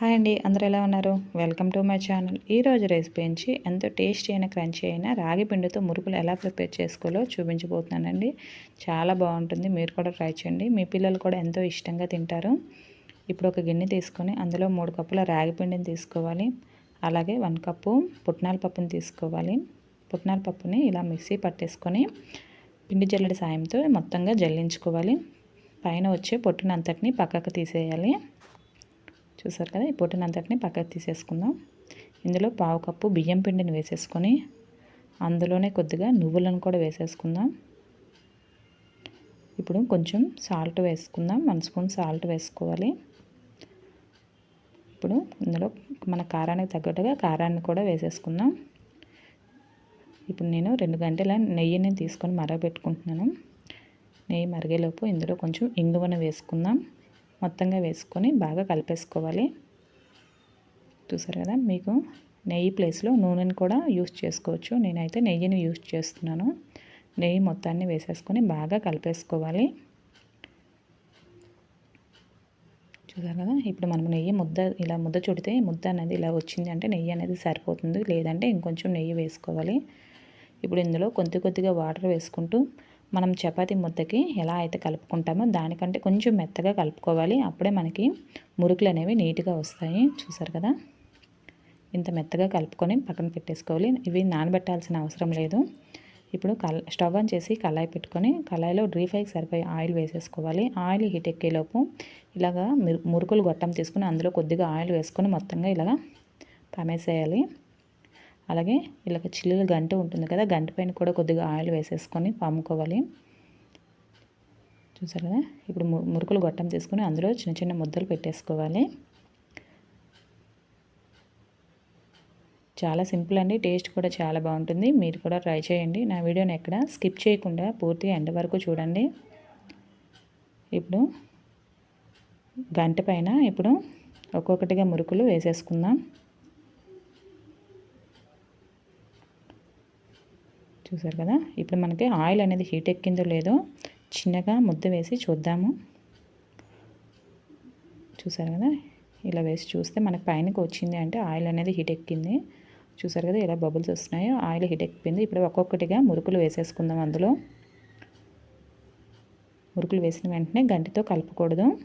Hi అండి అందరు ఎలా ఉన్నారు? వెల్కమ్ టు మై ఛానల్ ఈరోజు రెసిపీ నుంచి ఎంతో టేస్టీ అయిన క్రంచీ అయిన రాగి పిండితో మురుకులు ఎలా ప్రిపేర్ చేసుకోవాలో చూపించబోతున్నానండి. చాలా బాగుంటుంది మీరు కూడా ట్రై చేయండి. మీ పిల్లలు కూడా ఎంతో ఇష్టంగా తింటారు. ఇప్పుడు ఒక గిన్నె తీసుకొని అందులో మూడు కప్పుల రాగి పిండిని తీసుకోవాలి. అలాగే వన్ కప్పు పుట్నాల పప్పుని తీసుకోవాలి. పుట్నాల పప్పుని ఇలా మిక్సీ పట్టేసుకొని పిండి జల్లడి సాయంతో మొత్తంగా జల్లించుకోవాలి. పైన వచ్చే పొట్టునంతటిని పక్కకు తీసేయాలి. చూసారు కదా ఈ పొట్టునంతటిని పక్కకు తీసేసుకుందాం. ఇందులో పావు కప్పు బియ్యం పిండిని వేసేసుకొని అందులోనే కొద్దిగా నువ్వులను కూడా వేసేసుకుందాం. ఇప్పుడు కొంచెం సాల్ట్ వేసుకుందాం వన్ స్పూన్ సాల్ట్ వేసుకోవాలి. ఇప్పుడు ఇందులో మన కారానికి తగ్గట్టుగా కారాన్ని కూడా వేసేసుకుందాం. ఇప్పుడు నేను రెండు గంటల నెయ్యిని తీసుకొని మరగబెట్టుకుంటున్నాను నెయ్యి మరిగేలోపు ఇందులో కొంచెం ఇంగువను వేసుకుందాం. మొత్తంగా వేసుకొని బాగా కలిపేసుకోవాలి. చూసారు కదా మీకు నెయ్యి ప్లేస్లో నూనెని కూడా యూస్ చేసుకోవచ్చు. నేనైతే నెయ్యిని యూస్ చేస్తున్నాను. నెయ్యి మొత్తాన్ని వేసేసుకొని బాగా కలిపేసుకోవాలి. చూసారు కదా ఇప్పుడు మనం నెయ్యి ముద్ద ఇలా ముద్ద చుడితే ముద్ద అనేది ఇలా వచ్చింది అంటే నెయ్యి అనేది సరిపోతుంది. లేదంటే ఇంకొంచెం నెయ్యి వేసుకోవాలి. ఇప్పుడు ఇందులో కొద్ది కొద్దిగా వాటర్ వేసుకుంటూ మనం చపాతీ ముద్దకి ఎలా అయితే కలుపుకుంటామో దానికంటే కొంచెం మెత్తగా కలుపుకోవాలి. అప్పుడే మనకి మురుకులు అనేవి నీట్గా వస్తాయి. చూసారు కదా? ఇంత మెత్తగా కలుపుకొని పక్కన పెట్టేసుకోవాలి. ఇవి నానబెట్టాల్సిన అవసరం లేదు. ఇప్పుడు కల్ స్టవ్ ఆన్ చేసి కళాయి పెట్టుకొని కళాయిలో డ్రీ ఫ్రైకి సరిపోయే ఆయిల్ వేసేసుకోవాలి. ఆయిల్ హీట్ ఎక్కేలోపు ఇలాగా మురుకులు గొట్టం తీసుకుని అందులో కొద్దిగా ఆయిల్ వేసుకొని మొత్తంగా ఇలాగా పమేసేయాలి. అలాగే ఇలాగ చిల్లుల గంట ఉంటుంది కదా గంట పైన కూడా కొద్దిగా ఆయిల్ వేసేసుకొని పాముకోవాలి. చూసారు కదా? ఇప్పుడు మురుకులు గొట్టం తీసుకొని అందులో చిన్న చిన్న ముద్దలు పెట్టేసుకోవాలి. చాలా సింపుల్ అండి టేస్ట్ కూడా చాలా బాగుంటుంది. మీరు కూడా ట్రై చేయండి. నా వీడియోని ఎక్కడ స్కిప్ చేయకుండా పూర్తిగా ఎండ వరకు చూడండి. ఇప్పుడు గంట పైన ఇప్పుడు ఒక్కొక్కటిగా మురుకులు వేసేసుకుందాం. చూసారు కదా? ఇప్పుడు మనకి ఆయిల్ అనేది హీట్ ఎక్కిందో లేదో చిన్నగా ముద్ద వేసి చూద్దాము. చూసారు కదా? ఇలా వేసి చూస్తే మనకి పైనకి వచ్చింది అంటే ఆయిల్ అనేది హీట్ ఎక్కింది. చూసారు కదా? ఇలా బబుల్స్ వస్తున్నాయో. ఆయిల్ హీట్ ఎక్కింది ఇప్పుడు ఒక్కొక్కటిగా మురుకులు వేసేసుకుందాం అందులో. మురుకులు వేసిన వెంటనే గంటితో కలపకూడదు.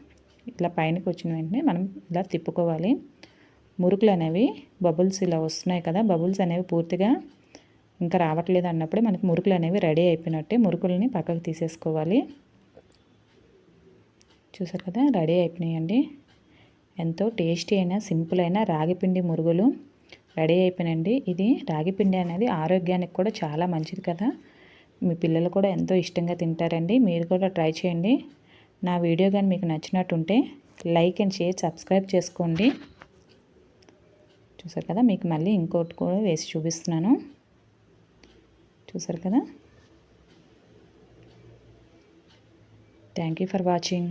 ఇట్లా పైనకి వచ్చిన వెంటనే మనం ఇలా తిప్పుకోవాలి. మురుకులు అనేవి బబుల్స్ ఇలా వస్తున్నాయి కదా? బబుల్స్ అనేవి పూర్తిగా ఇంకా రావట్లేదు అన్నప్పుడే మనకి మురుకులు అనేవి రెడీ అయిపోయినట్టే మురుకుల్ని పక్కకు తీసేసుకోవాలి. చూసారు కదా రెడీ అయిపోయినాయండి. ఎంతో టేస్టీ అయిన సింపుల్ అయిన రాగిపిండి మురుగులు రెడీ అయిపోయినండి ఇది రాగిపిండి అనేది ఆరోగ్యానికి కూడా చాలా మంచిది కదా. మీ పిల్లలు కూడా ఎంతో ఇష్టంగా తింటారండి. మీరు కూడా ట్రై చేయండి. నా వీడియో కానీ మీకు నచ్చినట్టుంటే లైక్ అండ్ షేర్ సబ్స్క్రైబ్ చేసుకోండి. చూసారు కదా మీకు మళ్ళీ ఇంకోటి కూడా వేసి చూపిస్తున్నాను. చూసారు కదా థ్యాంక్ యూ ఫర్ వాచింగ్